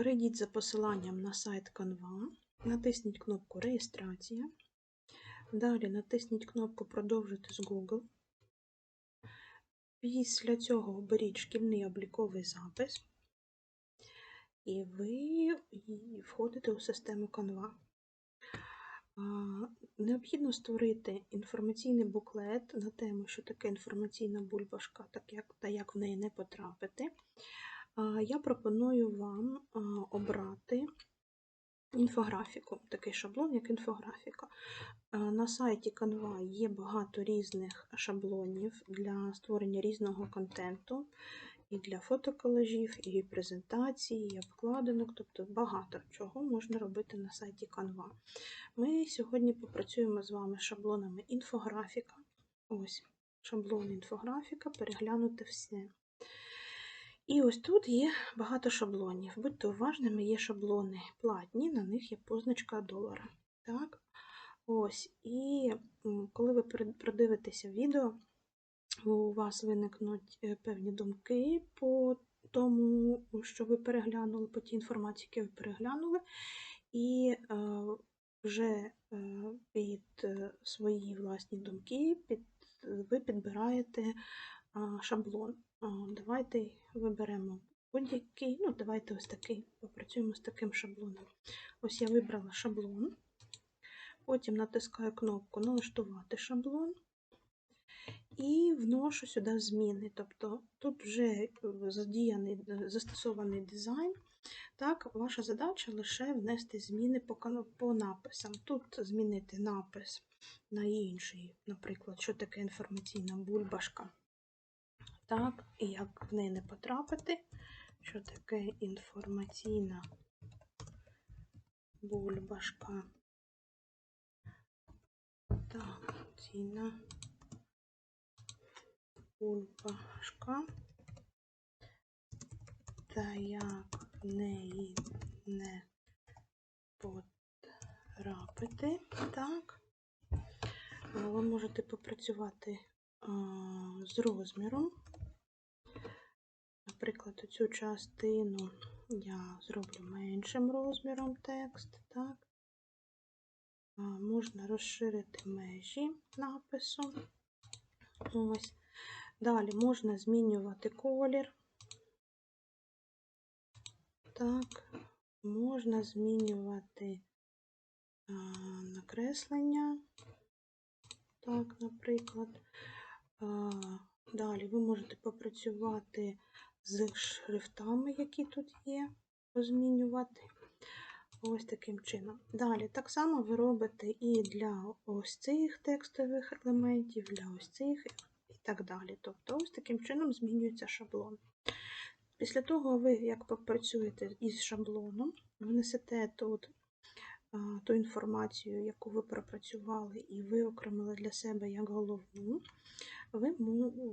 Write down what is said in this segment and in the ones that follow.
Перейдіть за посиланням на сайт Canva, натисніть кнопку Реєстрація. Далі натисніть кнопку Продовжити з Google. Після цього оберіть шкільний обліковий запис, і ви входите у систему Canva. Необхідно створити інформаційний буклет на тему, що таке інформаційна бульбашка, так як, та як в неї не потрапити. Я пропоную вам обрати інфографіку, такий шаблон, як інфографіка. На сайті Canva є багато різних шаблонів для створення різного контенту, і для фотоколажів, і презентацій, і обкладинок, тобто багато чого можна робити на сайті Canva. Ми сьогодні попрацюємо з вами з шаблонами інфографіка. Ось шаблон інфографіка, переглянути все. І ось тут є багато шаблонів. Будьте уважними, є шаблони платні, на них є позначка долара. Так? Ось, І коли ви продивитеся відео, у вас виникнуть е, певні думки по тому, що ви переглянули, по тій інформації, яку ви переглянули, і е, вже е, під свої власні думки під, ви підбираєте шаблон. Давайте виберемо будь-який, ну, давайте ось такий, попрацюємо з таким шаблоном. Ось я вибрала шаблон, потім натискаю кнопку Налаштувати шаблон і вношу сюди зміни. Тобто тут вже задіяний, застосований дизайн. Так, Ваша задача лише внести зміни по по написам. Тут змінити напис на інший, наприклад, що таке інформаційна бульбашка. Так, і як в неї не потрапити, що таке інформаційна бульбашка. Так, ціна бульбашка. Та як в неї не потрапити, так, ви можете попрацювати з розміром. Наприклад, цю частину я зроблю меншим розміром текст, так? Можна розширити межі напису. Ось. Далі можна змінювати колір. Так, можна змінювати а, накреслення. Так, наприклад. А, далі ви можете попрацювати з шрифтами, які тут є, позмінювати. Ось таким чином. Далі, так само ви робите і для ось цих текстових елементів, для ось цих і так далі. Тобто, ось таким чином змінюється шаблон. Після того, ви, як попрацюєте із шаблоном, внесете тут ту інформацію, яку ви пропрацювали, і виокремили для себе як головну, ви,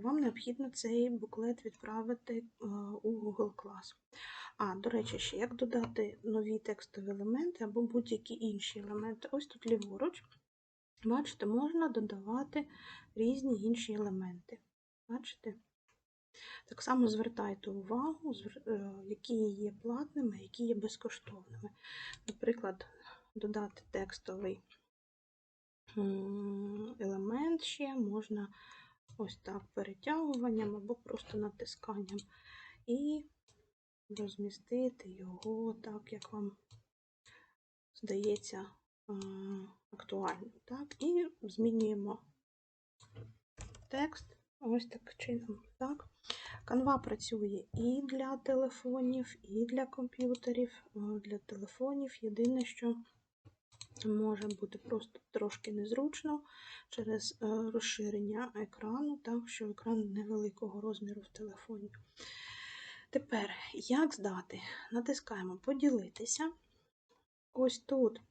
вам необхідно цей буклет відправити у Google Class. А, до речі, ще як додати нові текстові елементи або будь-які інші елементи. Ось тут ліворуч, бачите, можна додавати різні інші елементи. Бачите? Так само звертайте увагу, е, які є платними, які є безкоштовними. Наприклад, додати текстовий елемент ще можна ось так перетягуванням або просто натисканням. І розмістити його так, як вам здається актуальним. Так? І змінюємо текст ось так чином. Так? Canva працює і для телефонів, і для комп'ютерів. Для телефонів єдине, що може бути просто трошки незручно через е, розширення екрану, так що екран невеликого розміру в телефоні. Тепер, як здати? Натискаємо Поділитися. Ось тут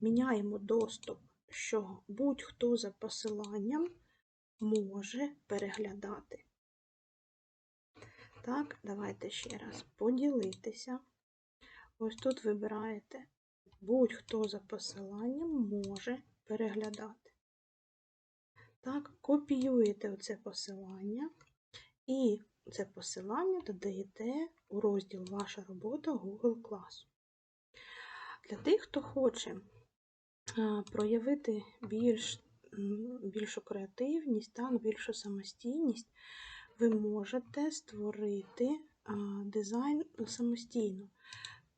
міняємо доступ, що будь-хто за посиланням може переглядати. Так, давайте ще раз поділитися. Ось тут вибираєте будь-хто за посиланням може переглядати. Так, копіюєте оце посилання і це посилання додаєте у розділ Ваша робота Google Class. Для тих, хто хоче проявити більш, більшу креативність, так, більшу самостійність, ви можете створити дизайн самостійно,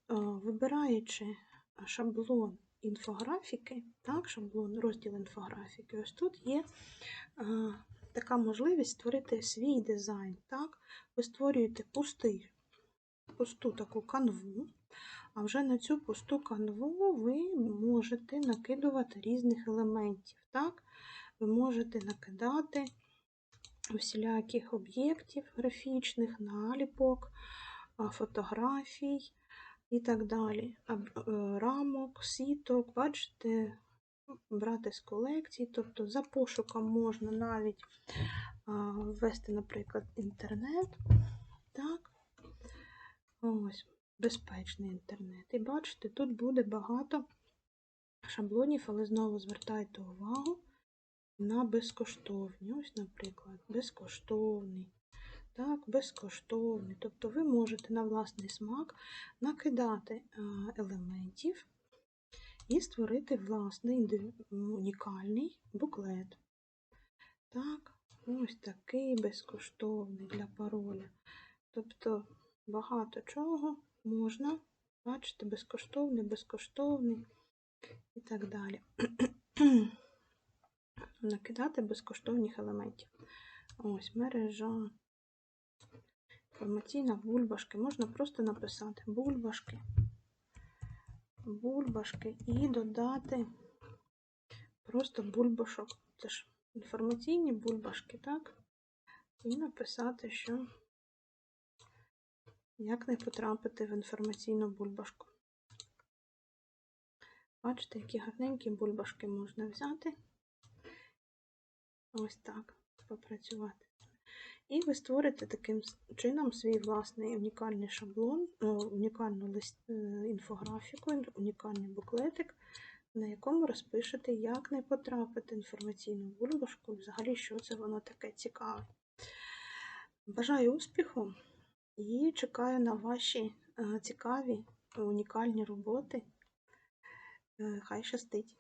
вибираючи шаблон інфографіки, так, шаблон, розділ інфографіки. Ось тут є а, така можливість створити свій дизайн. Так? Ви створюєте пустий, пусту таку канву, а вже на цю пусту канву ви можете накидувати різних елементів. Так? Ви можете накидати всіляких об'єктів графічних, наліпок, фотографій і так далі. Е, Рамок, сіток, бачите, брати з колекцій, тобто за пошуком можна навіть ввести, наприклад, інтернет. Так. Ось, безпечний інтернет. І бачите, тут буде багато шаблонів, але знову звертайте увагу на безкоштовні. Ось, наприклад, безкоштовний. Так, безкоштовний. Тобто ви можете на власний смак накидати елементів і створити власний унікальний буклет. Так, ось такий безкоштовний для пароля. Тобто багато чого можна, бачите, безкоштовний, безкоштовний і так далі. Накидати безкоштовних елементів. Ось мережа. Інформаційна бульбашки. Можна просто написати бульбашки. Бульбашки і додати просто бульбашок. Це ж інформаційні бульбашки, так? І написати, що як не потрапити в інформаційну бульбашку. Бачите, які гарненькі бульбашки можна взяти. Ось так попрацювати. І ви створите таким чином свій власний унікальний шаблон, е, унікальну лист, е, інфографіку, унікальний буклетик, на якому розпишете, як не потрапити інформаційну бульбашку, взагалі, що це воно таке цікаве. Бажаю успіху і чекаю на ваші е, цікаві, унікальні роботи. Хай щастить!